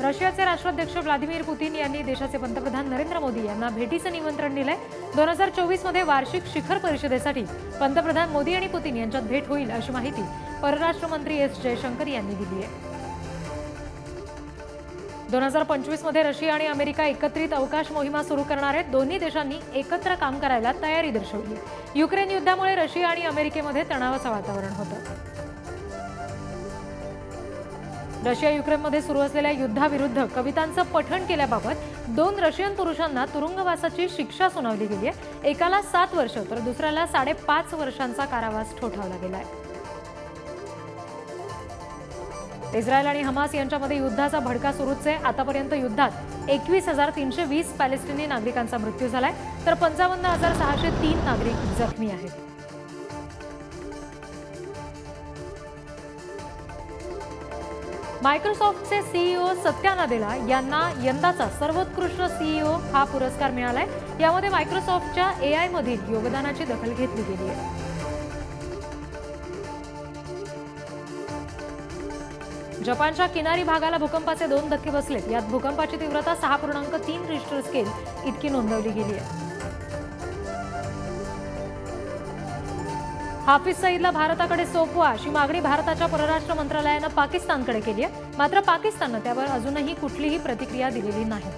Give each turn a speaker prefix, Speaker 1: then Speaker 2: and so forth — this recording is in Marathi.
Speaker 1: रशियाचे राष्ट्राध्यक्ष व्लादिमीर पुतीन यांनी देशाचे पंतप्रधान नरेंद्र मोदी यांना भेटीचं निमंत्रण दिलंय. दोन हजार चोवीसमध्ये वार्षिक शिखर परिषदेसाठी पंतप्रधान मोदी आणि पुतीन यांच्यात भेट होईल अशी माहिती परराष्ट्र मंत्री एस जयशंकर यांनी दिली आहे. दोन हजार पंचवीसमध्ये रशिया आणि अमेरिका एकत्रित अवकाश मोहिमा सुरू करणार आहेत. दोन्ही देशांनी एकत्र काम करायला तयारी दर्शवली. युक्रेन युद्धामुळे रशिया आणि अमेरिकेमध्ये तणावाचं वातावरण होतं. रशिया युक्रेनमध्ये सुरू असलेल्या युद्धाविरुद्ध कवितांचं पठण केल्याबाबत दोन रशियन पुरुषांना तुरुंगवासाची शिक्षा सुनावली गेली आहे. एकाला सात वर्ष तर दुसऱ्याला साडेपाच वर्षांचा कारावास ठोठावला गेलाय. इस्रायल आणि हमास यांच्यामध्ये युद्धाचा भडका सुरूच आहे. आतापर्यंत युद्धात एकवीस हजार तीनशे वीस पॅलेस्टिनी नागरिकांचा मृत्यू झालाय. तर पंचावन्न हजार सहाशे तीन नागरिक जखमी आहेत. मायक्रोसॉफ्टचे सीईओ सत्या नादेला यांना यंदाचा सर्वोत्कृष्ट सीईओ हा पुरस्कार मिळालाय. यामध्ये मायक्रोसॉफ्टच्या ए मधील योगदानाची दखल घेतली गेली आहे. जपानच्या किनारी भागाला भूकंपाचे दोन धक्के बसलेत. यात भूकंपाची तीव्रता सहा पूर्णांक तीन रिश्टर स्केल इतकी नोंदवली गेली आहे. हाफिज सईदला भारताकडे सोपवा अशी मागणी भारताच्या परराष्ट्र मंत्रालयानं पाकिस्तानकडे केली आहे. मात्र पाकिस्ताननं त्यावर अजूनही कुठलीही प्रतिक्रिया दिलेली नाही.